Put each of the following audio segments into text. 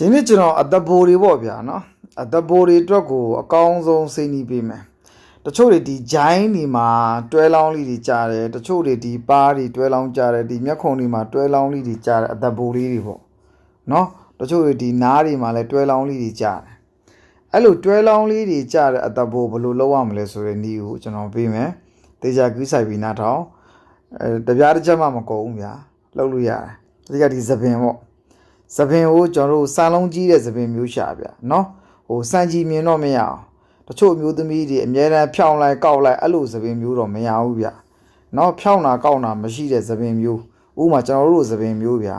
ဒီနေ့ကျွန်တော်အသက်ဘိုးတွေပေါ့ဗျာနော်အသက်ဘိုးတွေအတွက်ကိုအကောင်းဆုံးစိတ်နှီးပေးမယ်တချို့တွေဒီဂျိုင်းတွေမှာတွဲလောင်းလေးတွေကြားတယ်တချို့တွေဒီပါးတွေတွဲလောင်းကြားတယ်ဒီမျက်ခုံတွေမှာတွဲလောင်းလေးတွေကြားတယ်အသက်ဘိုးလေးတွေပေါ့နော်တချို့တွေဒီနားတွေမှာလည်းတွဲလောင်းလေးတွေကြားတယ်အဲ့လိုတွဲလောင်းလေးတွေကြားတဲ့အသက်ဘိုးဘယ်လိုလုပ်ရမလဲဆိုတဲ့နည်းကိုကျွန်တော်ပေးမယ်တေချာကူးဆိုင်ပြီးနားထောင်အဲတပြားတစ်ချက်မှမကုန်ဘူးဗျာလုပ်လို့ရတယ်ဒီကဒီသပင်ပေါ့ သပင်ကိုကျွန်တော်တို့စာလုံးကြီးတဲ့သပင်မျိုးရှာဗျာနော်ဟိုစံကြီးမြင်တော့မရအောင်တချို့မျိုးသမီးတွေအများအားဖြောင်းလိုက်ကောက်လိုက်အဲ့လိုသပင်မျိုးတော့မရဘူးဗျာနော်ဖြောင်းတာကောက်တာမရှိတဲ့သပင်မျိုးဥပမာကျွန်တော်တို့သပင်မျိုးဗျာ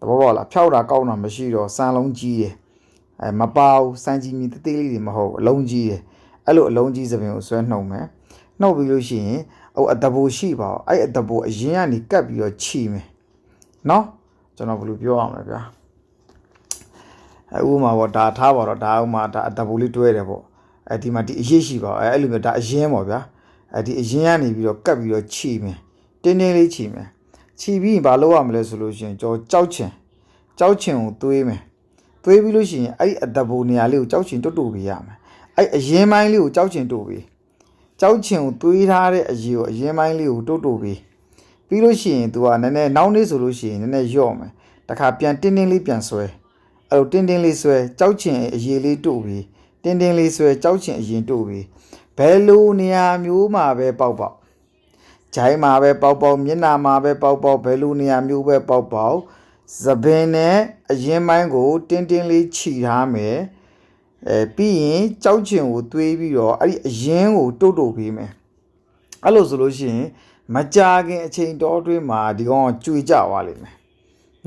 တဘောပေါ့လားဖြောင်းတာကောက်တာမရှိတော့စံလုံးကြီးတယ်အဲမပါဘူးစံကြီးမြင်သေးသေးလေးတွေမဟုတ်အလုံးကြီးတယ်အဲ့လိုအလုံးကြီးသပင်ကိုဆွဲနှုံမယ်နှုတ်ပြီးလို့ရှိရင်ဟိုအတဘူရှိပါအောင်အဲ့အတဘူအရင်ကနေကတ်ပြီးတော့ခြီမယ်နော်ကျွန်တော်ဘယ်လိုပြောအောင်လဲဗျာ အဲဥပမာပေါ့ဒါထားပါတော့ဒါဥပမာဒါအတပူလေးတွဲတယ်ပေါ့အဲဒီမှာဒီအရေးရှိပါအဲအဲ့လိုမျိုးဒါအရင်ပေါ့ဗျာအဲဒီအရင်ကနေပြီးတော့ကတ်ပြီးတော့ခြိမယ်တင်းတင်းလေးခြိမယ်ခြိပြီးရင်ဘာလုပ်ရမလဲဆိုလို့ရှိရင်ကြောကြောက်ချင်ကြောက်ချင်ကိုသွေးမယ်သွေးပြီးလို့ရှိရင်အဲ့ဒီအတပူနေရာလေးကိုကြောက်ချင်တွတ်တူပေးရမယ်အဲ့အရင်ပိုင်းလေးကိုကြောက်ချင်တို့ပေးကြောက်ချင်ကိုသွေးထားတဲ့အရေးကိုအရင်ပိုင်းလေးကိုတွတ်တူပေးပြီးလို့ရှိရင် तू ကနည်းနည်းနောက်နေ့ဆိုလို့ရှိရင်နည်းနည်းညော့မယ်တခါပြန်တင်းတင်းလေးပြန်ဆွဲ အဲ့လိုတင်းတင်းလေးဆွဲကြောက်ချင်အရေးလေးတို့ပြီးတင်းတင်းလေးဆွဲကြောက်ချင်အရင်တို့ပြီးဘယ်လိုနေရာမျိုးမှာပဲပေါက်ပေါက်ဂျိုင်းမှာပဲပေါက်ပေါက်မျက်နှာမှာပဲပေါက်ပေါက်ဘယ်လိုနေရာမျိုးပဲပေါက်ပေါက်သပင်နဲ့အရင်ပိုင်းကိုတင်းတင်းလေးခြိထားမယ်အဲပြီးရင်ကြောက်ချင်ကိုတွေးပြီးတော့အဲ့ဒီအရင်ကိုတုတ်တုတ်ပေးမယ်အဲ့လိုဆိုလို့ရှိရင်မကြာခင်အချိန်တော်အတွင်းမှာဒီကောင်ကကျွေကြသွားလိမ့်မယ်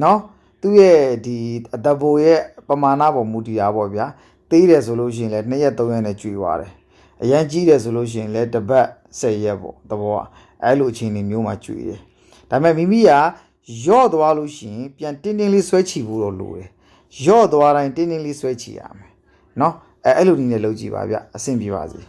နော် သူ့ရဲ့ဒီအတဘိုရဲ့ပမာဏပေါ်မူတည်တာပေါ့ဗျာသေးတယ်ဆိုလို့ရှိရင်လည်း2ရက်3ရက်နဲ့ကျွေသွားတယ်အရန်ကြီးတယ်ဆိုလို့ရှိရင်လည်းတစ်ပတ်10ရက်ပေါ့တဘောကအဲ့လိုအချိန်တွေမျိုးမှာကျွေတယ်ဒါပေမဲ့မိမိကယော့သွားလို့ရှိရင်ပြန်တင်းတင်းလေးဆွဲချီဖို့တော့လိုတယ်ယော့သွားတိုင်းတင်းတင်းလေးဆွဲချီရမယ်နော်အဲအဲ့လိုနည်းနဲ့လုပ်ကြည့်ပါဗျအဆင်ပြေပါစေ